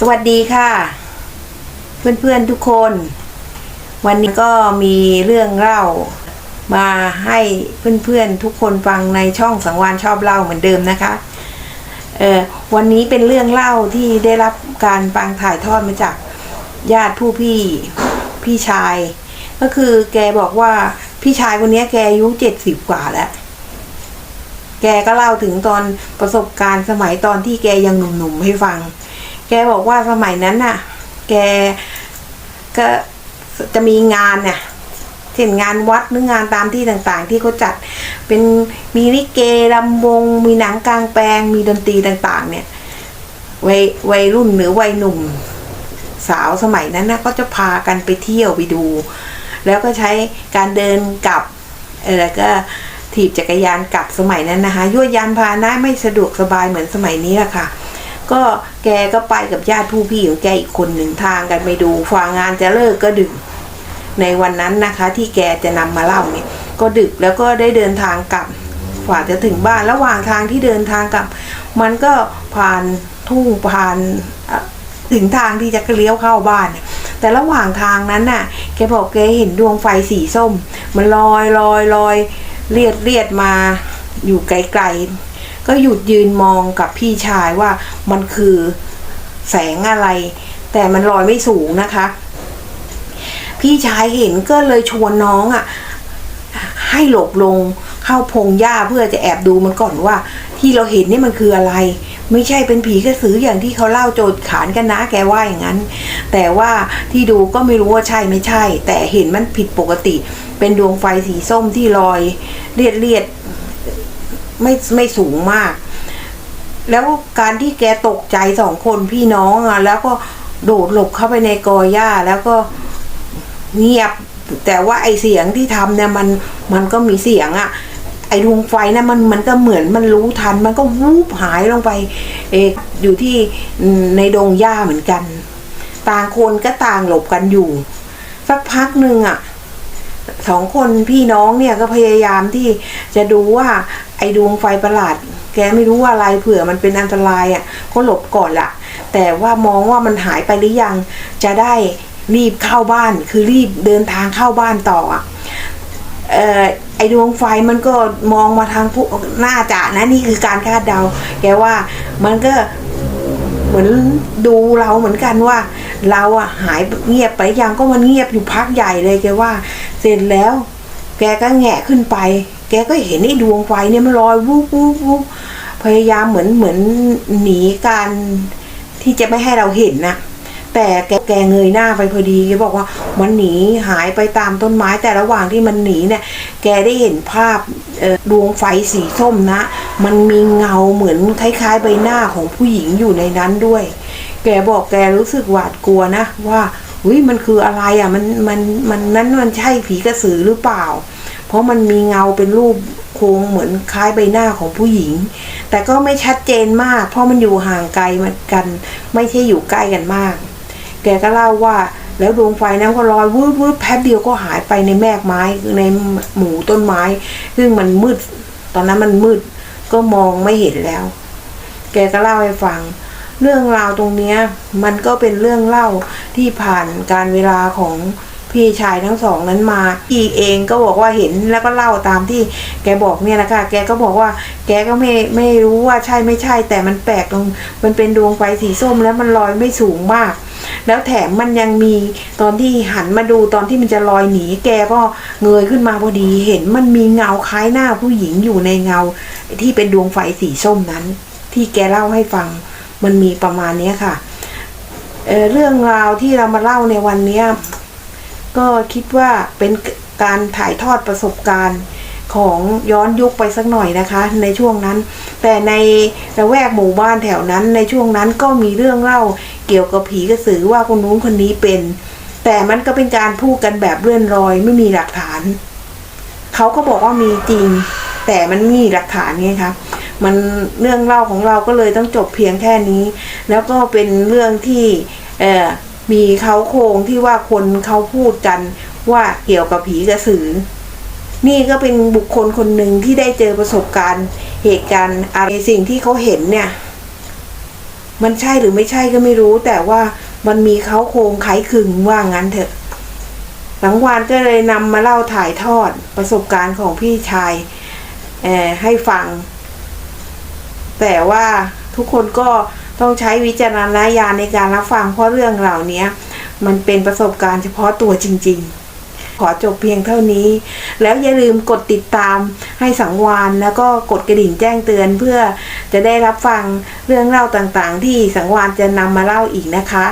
สวัสดีค่ะ เพื่อนๆทุกคน วันนี้ก็มีเรื่องเล่า มาให้เพื่อนๆทุกคนฟังในช่องสังวานชอบเล่าเหมือนเดิมนะคะเออวันนี้เป็นเรื่องเล่าที่ได้รับการฟังถ่ายทอดมาจากญาติผู้พี่พี่ชาย ก็คือแกบอกว่าพี่ชายคนนี้แกอายุเจ็ดสิบกว่าแล้ว แกก็เล่าถึงตอนประสบการณ์สมัยตอนที่แกยังหนุ่มๆให้ฟัง แกบอกว่าสมัยนั้นน่ะ แกก็จะมีงานเนี่ยเช่นงานวัดหรืองานตามที่ต่างๆ ที่เขาจัดเป็นมีลิเกรำวง มีหนังกลางแปลง มีดนตรีต่างๆ เนี่ยวัยวัยรุ่นหรือวัยหนุ่มสาวสมัยนั้นนะก็จะพากันไปเที่ยวไปดู แล้วก็ใช้การเดินกลับเออแล้วก็ถีบจักรยานกลับสมัยนั้นนะคะยั่วยานพาหนะไม่สะดวกสบายเหมือนสมัยนี้ละค่ะ ก็แกก็ไปกับญาติผู้พี่ของแกอีกคนหนึ่งทางกันไปดูฟางงานจะเลิกก็ดึก ในวันนั้นนะคะ ที่แกจะนำมาเล่าเนี่ยก็ดึกแล้วก็ได้เดินทางกลับกว่าจะถึงบ้านระหว่างทางที่เดินทางกลับ มันก็ผ่านทุ่งผ่านถึงทางที่จะเลี้ยวเข้าบ้าน แต่ระหว่างทางนั้นน่ะ แกบอกแกเห็นดวงไฟสีส้ม มันลอยลอยลอยเลียดเลียดมาอยู่ไกลๆ ก็หยุดยืนมองกับพี่ชายว่ามันคือแสงอะไร แต่มันลอยไม่สูงนะคะ พี่ชายเห็นก็เลยชวนน้องอะ ให้หลบลงเข้าพงหญ้าเพื่อจะแอบดูมันก่อนว่า ที่เราเห็นนี่มันคืออะไร ไม่ใช่เป็นผีกระสืออย่างที่เขาเล่าโจดขานกันนะแกว่าอย่างนั้น แต่ว่าที่ดูก็ไม่รู้ว่าใช่ไม่ใช่ แต่เห็นมันผิดปกติ เป็นดวงไฟสีส้มที่ลอยเลียดเลียด ไม่ไม่สูงมาก แล้วการที่แกตกใจสองคนพี่น้องอะแล้วก็โดดหลบเข้าไปในกอหญ้าแล้วก็เงียบ แต่ว่าไอเสียงที่ทำเนี่ยมันมันก็มีเสียงอะไอดวงไฟนะมันมันก็เหมือนมันรู้ทัน มันก็วูบหายลงไป เอออยู่ที่ในดงหญ้าเหมือนกัน ต่างคนก็ต่างหลบกันอยู่ สักพักหนึ่งอะ สองคนพี่น้องเนี่ยก็พยายามที่จะดูว่าไอดวงไฟประหลาด แกไม่รู้ว่าอะไรเผื่อมันเป็นอันตรายอะ่ะก็หลบก่อนละแต่ว่ามองว่ามันหายไปหรือยังจะได้รีบเข้าบ้านคือรีบเดินทางเข้าบ้านต่ออะเอ่อไอดวงไฟมันก็มองมาทางผู้น่าจะนะนี่คือการคาดเดา แกว่ามันก็เหมือนดูเราเหมือนกันว่า เราอะหายเงียบไปยังก็มันเงียบอยู่พักใหญ่เลยแกว่า เสร็จแล้ว แกก็แงะขึ้นไป แกก็เห็นไอ้ดวงไฟเนี่ยมันลอยวูบวูบวูบพยายามเหมือนเหมือนหนีการที่จะไม่ให้เราเห็นนะแต่แกแกเงยหน้าไปพอดีแกบอกว่ามันหนีหายไปตามต้นไม้แต่ระหว่างที่มันหนีเนี่ย แกได้เห็นภาพดวงไฟสีส้มนะ มันมีเงาเหมือนคล้ายๆใบหน้าของผู้หญิงอยู่ในนั้นด้วย แกบอกแกรู้สึกหวาดกลัวนะ ว่าอุ้ยมันคืออะไรอะมันมันมันนั้นมันใช่ผีกระสือหรือเปล่า เพราะมันมีเงาเป็นรูปโครงเหมือนคล้ายใบหน้าของผู้หญิง แต่ก็ไม่ชัดเจนมาก เพราะมันอยู่ห่างไกลมันกัน ไม่ใช่อยู่ใกล้กันมาก แกก็เล่าว่าแล้วดวงไฟนั้นก็ลอยวืดวืดแป๊บเดียวก็หายไปในแมกไม้ในหมู่ต้นไม้ ซึ่งมันมืด ตอนนั้นมันมืดก็มองไม่เห็นแล้ว แกก็เล่าให้ฟัง เรื่องราวตรงนี้มันก็เป็นเรื่องเล่าที่ผ่านการเวลาของพี่ชายทั้งสองนั้นมาพี่เองก็บอกว่าเห็นแล้วก็เล่าตามที่แกบอกเนี่ยนะคะ แกก็บอกว่า แกก็ไม่ไม่รู้ว่าใช่ไม่ใช่ แต่มันแปลกตรงมันเป็นดวงไฟสีส้มแล้วมันลอยไม่สูงมาก แล้วแถมมันยังมีตอนที่หันมาดูตอนที่มันจะลอยหนี แกก็เงยขึ้นมาพอดี เห็นมันมีเงาคล้ายหน้าผู้หญิงอยู่ในเงาที่เป็นดวงไฟสีส้มนั้น ที่แกเล่าให้ฟัง มันมีประมาณนี้ค่ะเเรื่องราวที่เรามาเล่าในวันนี้ก็คิดว่าเป็นการถ่ายทอดประสบการณ์ของย้อนยุคไปสักหน่อยนะคะ ในช่วงนั้น แต่ในระแวกหมู่บ้านแถวนั้น ในช่วงนั้นก็มีเรื่องเล่าเกี่ยวกับผีกระสือว่าคนนู้นคนนี้เป็น แต่มันก็เป็นการพูดกันแบบเลื่อนลอยไม่มีหลักฐาน เขาก็บอกว่ามีจริง แต่มันไม่มีหลักฐานไงคะ มันเรื่องเล่าของเราก็เลยต้องจบเพียงแค่นี้ แล้วก็เป็นเรื่องที่เออมีเขาโครงที่ว่าคนเขาพูดกันว่าเกี่ยวกับผีกระสือ นี่ก็เป็นบุคคลคนหนึ่งที่ได้เจอประสบการณ์เหตุการณ์อะไรสิ่งที่เขาเห็นเนี่ย มันใช่หรือไม่ใช่ก็ไม่รู้ แต่ว่ามันมีเขาโครงไขขึงว่างั้นเถอะหลังวานก็เลยนำมาเล่าถ่ายทอดประสบการณ์ของพี่ชายให้ฟัง แต่ว่าทุกคนก็ต้องใช้วิจารณญาณในการรับฟังเพราะเรื่องเหล่านี้มันเป็นประสบการณ์เฉพาะตัวจริง ๆ ขอจบเพียงเท่านี้ แล้วอย่าลืมกดติดตามให้สังวานแล้วก็กดกระดิ่งแจ้งเตือนเพื่อจะได้รับฟังเรื่องเล่าต่างๆ ที่สังวานจะนำมาเล่าอีกนะคะ